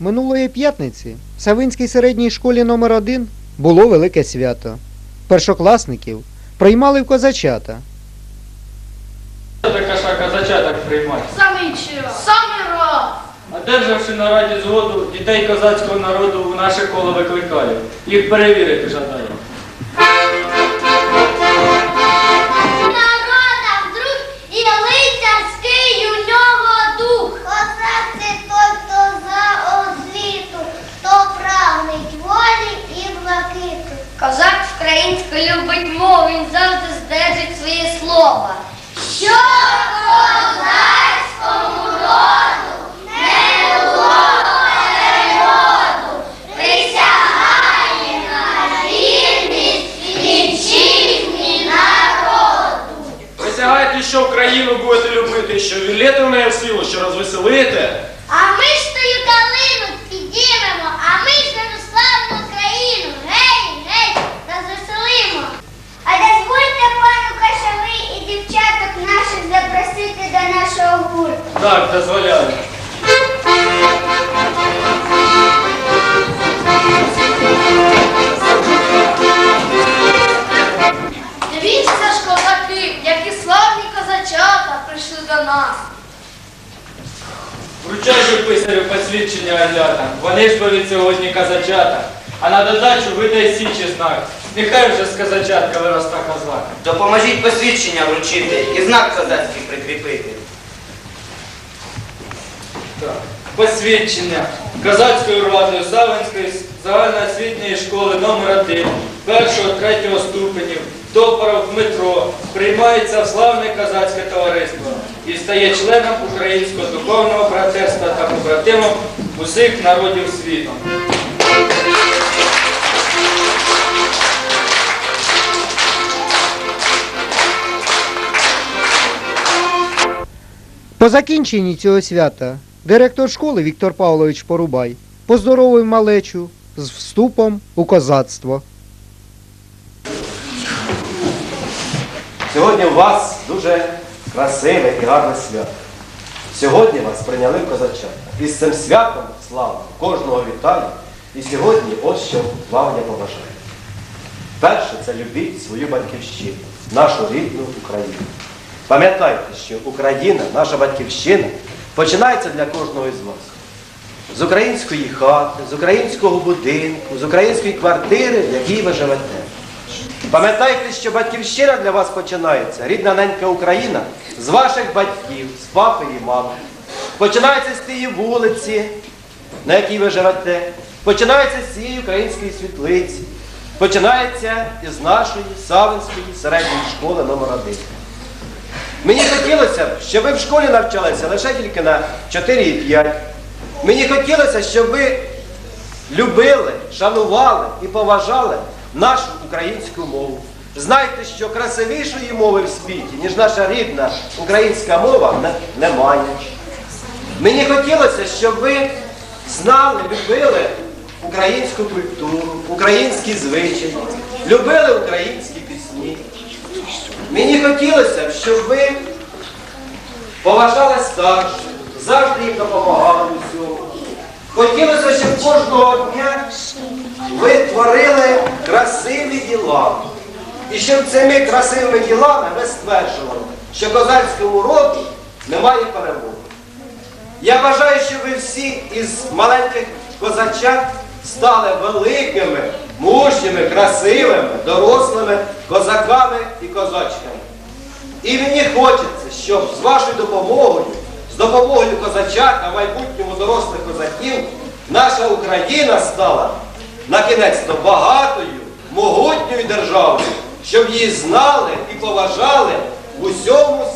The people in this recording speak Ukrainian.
Минулої п'ятниці в Савинській середній школі номер 1 було велике свято. Першокласників приймали в козачата. Така шака зачаток приймати. Саме чого? Саме раз. Одержавши на раді згоду, дітей козацького народу у наше коло викликають. Їх перевірити жадаю. Своє. Що козацькому роду не було переводу, присягає на вірність вітчизні народу. Присягайте, що Україну будете любити, що вілєте в неї в силу, що розвеселите. А ми ж Так, дозволяю. Дивіться ж, козаки, які славні козачата прийшли до нас. Вручай же писарю посвідчення оглята. Вони ж бо від сьогодні казачата. А на додачу видай січі знак. Нехай вже з казачатка виросла козак. Допоможіть посвідчення вручити і знак козацький прикріпити. Посвідчення козацькою ротою Савинської загальноосвітньої школи номер 1 першого, третього ступенів Топоров Дмитро приймається в славне козацьке товариство і стає членом Українського духовного братерства та побратимом усіх народів світу. По закінченні цього свята директор школи Віктор Павлович Порубай поздоровив малечу з вступом у козацтво. Сьогодні у вас дуже красиве і гарне свято. Сьогодні вас прийняли в козачата. І з цим святом славно кожного вітаю. І сьогодні ось що вам я побажаю. Перше це любіть свою батьківщину, нашу рідну Україну. Пам'ятайте, що Україна, наша батьківщина, починається для кожного із вас. З української хати, з українського будинку, з української квартири, в якій ви живете. Пам'ятайте, що батьківщина для вас починається, рідна ненька Україна, з ваших батьків, з папи і мами. Починається з тієї вулиці, на якій ви живете. Починається з цієї української світлиці. Починається із нашої Савинської середньої школи номер 1 Мені хотілося щоб ви в школі навчалися лише тільки на 4-5. Мені хотілося, щоб ви любили, шанували і поважали нашу українську мову. Знайте, що красивішої мови в світі, ніж наша рідна українська мова, не- немає. Мені хотілося, щоб ви знали, любили українську культуру, українські звичаї, любили українські. Мені хотілося б, щоб ви поважали старших, завжди їм допомагали у всьому. Хотілося, щоб кожного дня ви творили красиві діла. І щоб цими красивими ділами ви стверджували, що козацькому роду немає перемоги. Я бажаю, щоб ви всі із маленьких козачат стали великими, мужніми, красивими, дорослими козаками і козачками. І мені хочеться, щоб з вашою допомогою, з допомогою козачат, а майбутньому дорослих козаків, наша Україна стала на кінець багатою, могутньою державою, щоб її знали і поважали в усьому